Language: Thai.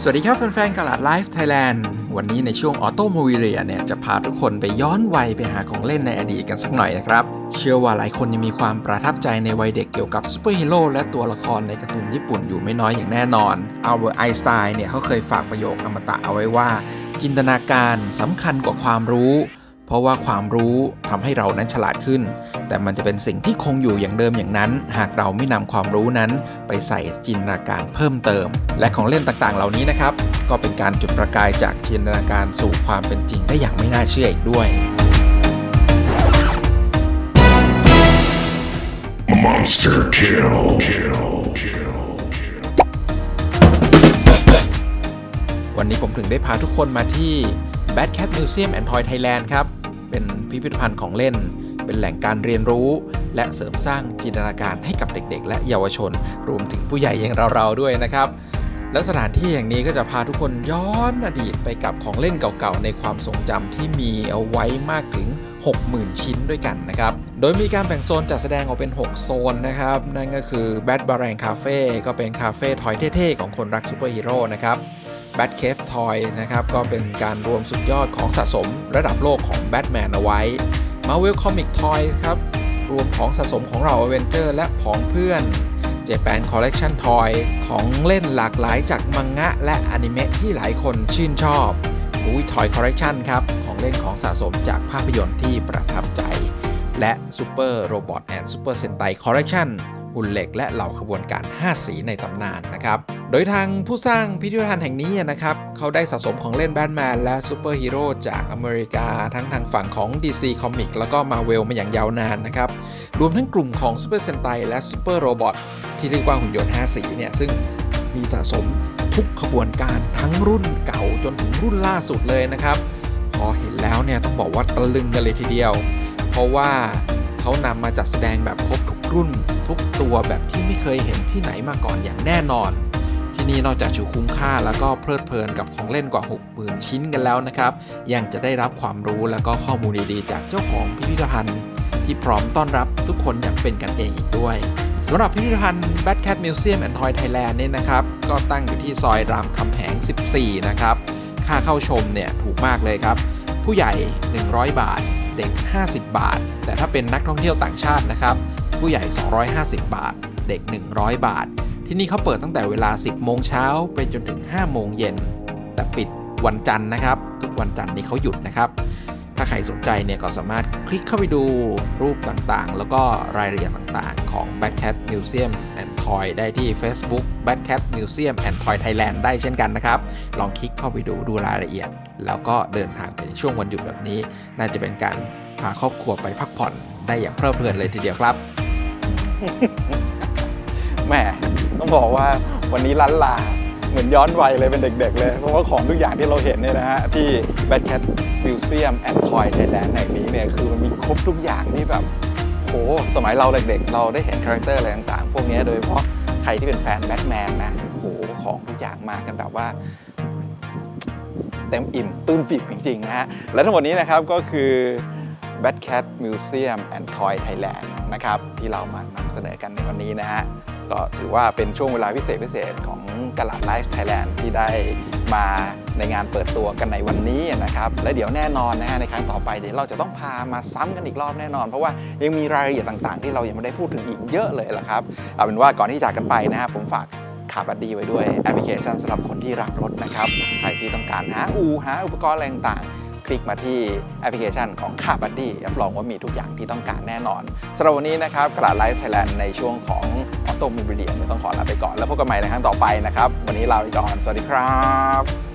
สวัสดีครับแฟนๆกลาดไลฟ์ไทยแลนด์วันนี้ในช่วงออโตโมวิเลียเนี่ยจะพาทุกคนไปย้อนวัยไปหาของเล่นในอดีตกันสักหน่อยนะครับ เชื่อว่าหลายคนยังมีความประทับใจในวัยเด็กเกี่ยวกับซูเปอร์ฮีโร่และตัวละครในการ์ตูนญี่ปุ่นอยู่ไม่น้อยอย่างแน่นอนอัลเบิร์ตไอน์สไตน์เนี่ยเขาเคยฝากประโยคอมตะเอาไว้ว่า จินตนาการสำคัญกว่าความรู้ เพราะว่าความรู้ทำให้เรานั้นฉลาดขึ้น แต่มันจะเป็นสิ่งที่คงอยู่อย่างเดิมอย่างนั้น หากเราไม่นำความรู้นั้น ไปใส่จินตนาการเพิ่มเติม และของเล่นต่างๆ เหล่านี้นะครับ ก็เป็นการจุดประกายจากจินตนาการสู่ความเป็นจริงได้อย่างไม่น่าเชื่ออีกด้วย Monster kill. Kill. Kill. วันนี้ผมถึงได้พาทุกคนมาที่ Bad Cat Museum and Toy Thailand ครับ เป็นพิพิธภัณฑ์ของเล่น เป็นแหล่งการเรียนรู้ และเสริมสร้างจินตนาการให้กับเด็ก ๆ และเยาวชน รวมถึงผู้ใหญ่อย่างเราๆด้วยนะครับ และสถานที่แห่งนี้ก็จะพาทุกคนย้อนอดีตไปกับของเล่นเก่าๆ ในความทรงจำที่มีเอาไว้มากถึง 60,000 ชิ้นด้วยกันนะครับ โดยมีการแบ่งโซนจัดแสดงออกเป็น 6 โซนนะครับ นั่นก็คือ Bad b a r a n Cafe ก็เป็นคาเฟ่ทอยเท่ๆของคนรักซูเปอร์ฮีโร่นะครับ Bad Cave Toy นะครับ ก็เป็นการรวมสุดยอดของสะสมระดับโลกของแบทแมนเอาไว้ Marvel Comic Toy ครับ รวมของสะสมของเราอเวนเจอร์และผองเพื่อน Japan Collection Toy ของเล่นหลากหลายจากมังงะและอนิเมะที่หลายคนชื่นชอบอุ้ย Toy Collection ครับ ของเล่นของสะสมจากภาพยนตร์ที่ประทับใจ และ Super Robot and Super Sentai Collection หุ่นเหล็กและเหล่าขบวนการ 5 สีในตำนานนะครับ โดยทางผู้สร้างพิพิธภัณฑ์แห่งนี้นะครับ เขาได้สะสมของเล่นแบทแมนและซูเปอร์ฮีโร่จากอเมริกา ทั้งทางฝั่งของ DC Comic แล้วก็ Marvel มาอย่างยาวนานนะครับ รวมทั้งกลุ่มของ Super Sentai และ Super Robot ที่เรียกว่าหุ่นยนต์ 5 สีเนี่ยซึ่งมีสะสมทุกขบวนการทั้งรุ่นเก่าจนถึงรุ่นล่าสุดเลยนะครับ พอเห็นแล้วเนี่ยต้องบอกว่าตะลึงกันเลยทีเดียว เพราะว่าเขานำมาจัดแสดงแบบครบ รุ่นทุกตัวแบบที่ไม่เคยเห็นที่ไหนมาก่อนอย่างแน่นอน ที่นี่นอกจากจะคุ้มค่าแล้วก็เพลิดเพลินกับของเล่นกว่า 60,000 ชิ้นกันแล้วนะครับ ยังจะได้รับความรู้แล้วก็ข้อมูลดีๆ จากเจ้าของพิพิธภัณฑ์ ที่พร้อมต้อนรับทุกคนอย่างเป็นกันเองอีกด้วยสำหรับพิพิธภัณฑ์ Bad Cat Museum and Toy Thailand เนี่ยนะครับ ก็ตั้งอยู่ที่ซอยรามคำแหง 14 นะครับ ค่าเข้าชมเนี่ยถูกมากเลยครับ ผู้ใหญ่ 100 บาท เด็ก 50 บาท แต่ถ้าเป็นนักท่องเที่ยวต่างชาตินะครับ ผู้ใหญ่ 250 บาท เด็ก 100 บาท ที่นี่เขาเปิดตั้งแต่เวลา 10 โมงเช้าไปจนถึง 5 โมงเย็น แต่ปิดวันจันทร์นะครับ ทุกวันจันทร์นี้เขาหยุดนะครับ ถ้าใครสนใจเนี่ยก็สามารถคลิกเข้าไปดูรูปต่างๆ แล้วก็รายละเอียดต่างๆ ของ Bad Cat Museum and Toy ได้ที่ Facebook Bad Cat Museum and Toy Thailand ได้เช่นกันนะครับ ลองคลิกเข้าไปดูดูรายละเอียด แล้วก็เดินทางไปในช่วงวันหยุดแบบนี้ น่าจะเป็นการพาครอบครัวไปพักผ่อนได้อย่างเพลิดเพลินเลยทีเดียวครับ แหมต้องบอกว่าวันนี้ล้านลาเหมือนย้อนวัยเลยเป็นเด็กๆเลย เพราะว่าของทุกอย่างที่เราเห็นเนี่ยนะฮะ ที่ Bad Cat Museum and Toy Thailand แห่งนี้เนี่ย คือมันมีครบทุกอย่างที่แบบโหสมัยเราเด็กๆ เราได้เห็นคาแรคเตอร์อะไรต่างๆ พวกนี้โดยเฉพาะใครที่เป็นแฟนแบทแมนนะโหของทุกอย่างมากันแบบว่าเต็มอิ่มปลื้มปิ่มจริงๆนะฮะ และทั้งหมดนี้นะครับก็คือ Bad Cat Museum and Toy Thailand นะครับที่เรามานำเสนอกันในวันนี้นะฮะก็ถือว่าเป็นช่วงเวลาพิเศษพิเศษของกลาดไลฟ์ไทยแลนด์ที่ได้มาในงานเปิดตัวกันในวันนี้นะครับและเดี๋ยวแน่นอนนะฮะในครั้งต่อไปเดี๋ยวเราจะต้องพามาซ้ำกันอีกรอบแน่นอน เพราะว่ายังมีรายละเอียดต่างๆ ที่เรายังไม่ได้พูดถึงอีกเยอะเลยละครับเอาเป็นว่าก่อนที่จากกันไปนะครับผมฝากขาบัดดีไว้ด้วยแอปพลิเคชันสำหรับคนที่รักรถนะครับใครที่ต้องการหาอูหาอุปกรณ์อะไรต่างๆ คลิกมาที่แอปพลิเคชันของขาบัดดี้รับรองว่ามีทุกอย่างที่ต้องการแน่นอนสำหรับวันนี้นะครับกระดาษไลฟ์ไทยแลนด์ในช่วงของออโตมูบิเลียต้องขอลาไปก่อน แล้วพบกันใหม่ในครั้งต่อไปนะครับ วันนี้ลาไปก่อน สวัสดีครับ